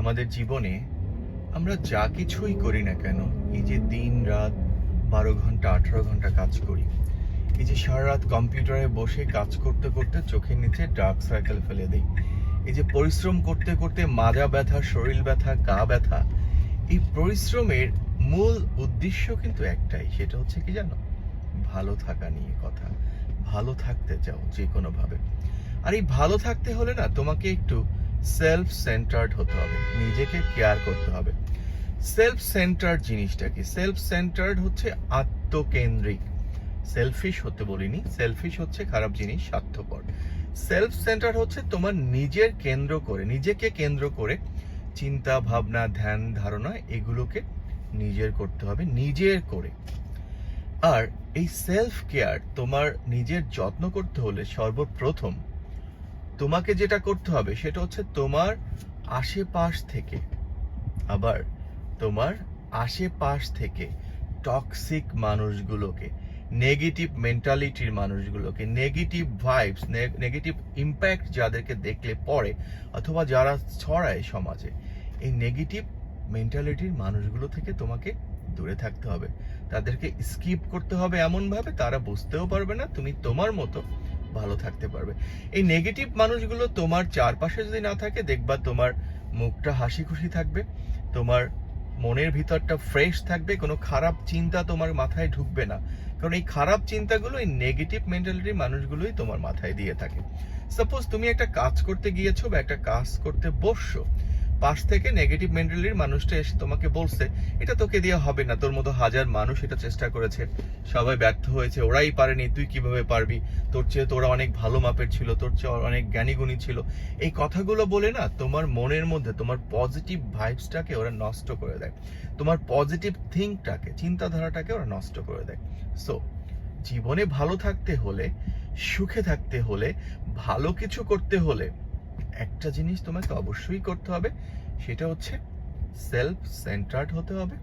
আমাদের জীবনে আমরা যা কিছুই করি না কেন, এই যে দিন রাত বারো ঘণ্টা, আঠারো ঘণ্টা কাজ করি। এই যে সারা রাত কম্পিউটারে বসে কাজ করতে করতে চোখের নিচে ডার্ক সার্কেল ফেলে দিই। এই যে পরিশ্রম করতে করতে মাজা ব্যথা, শরীর ব্যথা, গা ব্যথা, এই পরিশ্রমের মূল উদ্দেশ্য কিন্তু একটাই, সেটা হচ্ছে কি জানো? ভালো থাকা নিয়ে কথা, ভালো থাকতে চাও যে কোনোভাবে আর এই ভালো থাকতে হলে না, তোমাকে একটু সেলফ সেন্টার্ড হতে হবে, নিজেকে কেয়ার করতে হবে। সেলফ সেন্টার্ড জিনিসটা কি? সেলফ সেন্টার্ড হচ্ছে আত্মকেন্দ্রিক। সেলফিশ হতে বলিনি সেলফিশ হচ্ছে খারাপ জিনিস, স্বার্থপর। সেলফ সেন্টার হচ্ছে তোমার নিজের কেন্দ্র করে, নিজেকে কেন্দ্র করে চিন্তা, ভাবনা, ধ্যান, ধারণা এগুলোকে নিজের করতে হবে, নিজের করে। আর এই সেলফ কেয়ার তোমার নিজের যত্ন করতে হলে সর্বপ্রথম তোমাকে যেটা করতে হবে সেটা হচ্ছে তোমার আশেপাশ থেকে, আবার তোমার আশেপাশ থেকে টক্সিক মানুষগুলোকে নেগেটিভ মেন্টালিটির মানুষগুলোকে নেগেটিভ ভাইবস নেগেটিভ ইম্প্যাক্ট যাদেরকে দেখলে পড়ে অথবা যারা ছড়ায় সমাজে, এই নেগেটিভ মেন্টালিটির মানুষগুলো থেকে তোমাকে দূরে থাকতে হবে। তাদেরকে স্কিপ করতে হবে এমনভাবে, তারা বুঝতেও পারবে না, তুমি তোমার মতো ভালো থাকতে পারবে। এই নেগেটিভ মানুষগুলো তোমার চারপাশে যদি না থাকে, দেখবা তোমার মুখটা হাসি খুশি থাকবে, তোমার মনের ভিতরটা ফ্রেশ থাকবে, কোনো খারাপ চিন্তা তোমার মাথায় ঢুকবে না। কারণ এই খারাপ চিন্তাগুলো এই নেগেটিভ মেন্টালিটির মানুষগুলোই তোমার মাথায় দিয়ে থাকে। সাপোজ তুমি একটা কাজ করতে গিয়েছো বা একটা কাজ করতে বসছো পাশ থেকে নেগেটিভ মেন্টালিটির মানুষটা এসে তোমাকে বলছে, এটা তোকে দিয়ে হবে না, তোর মতো হাজার মানুষ এটা চেষ্টা করেছে। সবাই ব্যর্থ হয়েছে, ওরাই পারেনি, তুই কীভাবে পারবি? তোর চেয়ে তোরা অনেক ভালো মাপের ছিল, তোর চেয়ে অনেক জ্ঞানীগুণী ছিল। এই কথাগুলো বলে না, তোমার মনের মধ্যে, তোমার পজিটিভ ভাইবসটাকে ওরা নষ্ট করে দেয়। তোমার পজিটিভ থিঙ্কটাকে চিন্তাধারাটাকে ওরা নষ্ট করে দেয়। সো জীবনে ভালো থাকতে হলে, সুখে থাকতে হলে, ভালো কিছু করতে হলে একটা জিনিস তোমাকে অবশ্যই করতে হবে, সেটা হচ্ছে সেলফ সেন্টার্ড হতে হবে।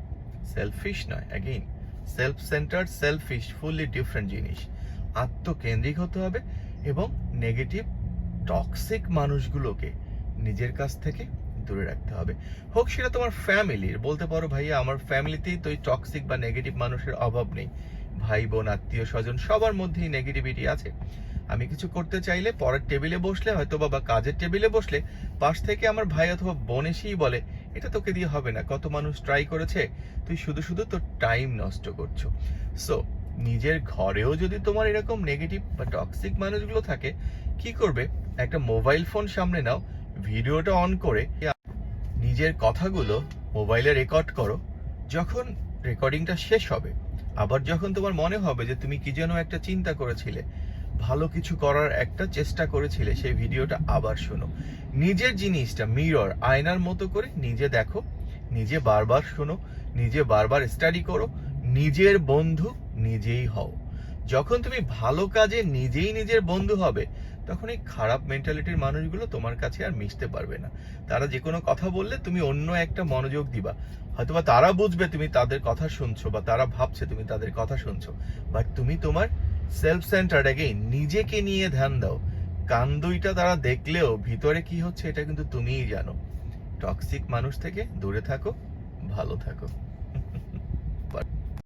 সেলফিশ নয় again self centred selfish fully different জিনিস। আত্মকেন্দ্রিক হতে হবে এবং নেগেটিভ টক্সিক মানুষগুলোকে নিজের কাছ থেকে দূরে রাখতে হবে। হোক, সেটা তোমার ফ্যামিলির। বলতে পারো, ভাইয়া, আমার ফ্যামিলিতেই তো এই টক্সিক বা নেগেটিভ মানুষের অভাব নেই। ভাই, বোন আত্মীয় স্বজন সবার মধ্যেই নেগেটিভিটি আছে। আমি কিছু করতে চাইলে পরের টেবিলে বসলে হয়তো বা কাজের টেবিলে বসলে, পাশ থেকে আমার ভাই অথবা বোন এসেই বলে, এটা তোকে দিয়ে হবে না, কত মানুষ ট্রাই করেছে, তুই শুধু শুধু তোর টাইম নষ্ট করছ। সো নিজের ঘরেও যদি তোমার এরকম নেগেটিভ বা টক্সিক মানুষগুলো থাকে, কি করবে? একটা মোবাইল ফোন সামনে নাও, ভিডিওটা অন করে, নিজের কথাগুলো মোবাইলে রেকর্ড করো, যখন রেকর্ডিংটা শেষ হবে। আবার যখন তোমার মনে হবে যে তুমি কি যেন একটা চিন্তা করেছিলে ভালো কিছু করার একটা চেষ্টা করেছিলে, সেই ভিডিওটা আবার শোনো। নিজের জিনিসটা মিরর আয়নার মতো করে নিজে দেখো, নিজে বারবার শোনো, নিজে বারবার স্টাডি করো, নিজের বন্ধু নিজেই হও। যখন তুমি ভালো কাজে নিজেই নিজের বন্ধু হবে, তখন এই খারাপ মেন্টালিটির মানুষগুলো তোমার কাছে আর মিশতে পারবে না। তারা যে কোনো কথা বললে তুমি অন্য একটা মনোযোগ দিবা। হয়তোবা তারা বুঝবে তুমি তাদের কথা শুনছো বা তারা ভাবছে তুমি তাদের কথা শুনছো বাট তুমি তোমার সেলফ সেন্টার্ড অ্যাগেইন নিজেকে নিয়ে ধ্যান দাও। কান দুইটা তারা দেখলেও ভিতরে কি হচ্ছে এটা কিন্তু তুমিই জানো। টক্সিক মানুষ থেকে দূরে থাকো, ভালো থাকো।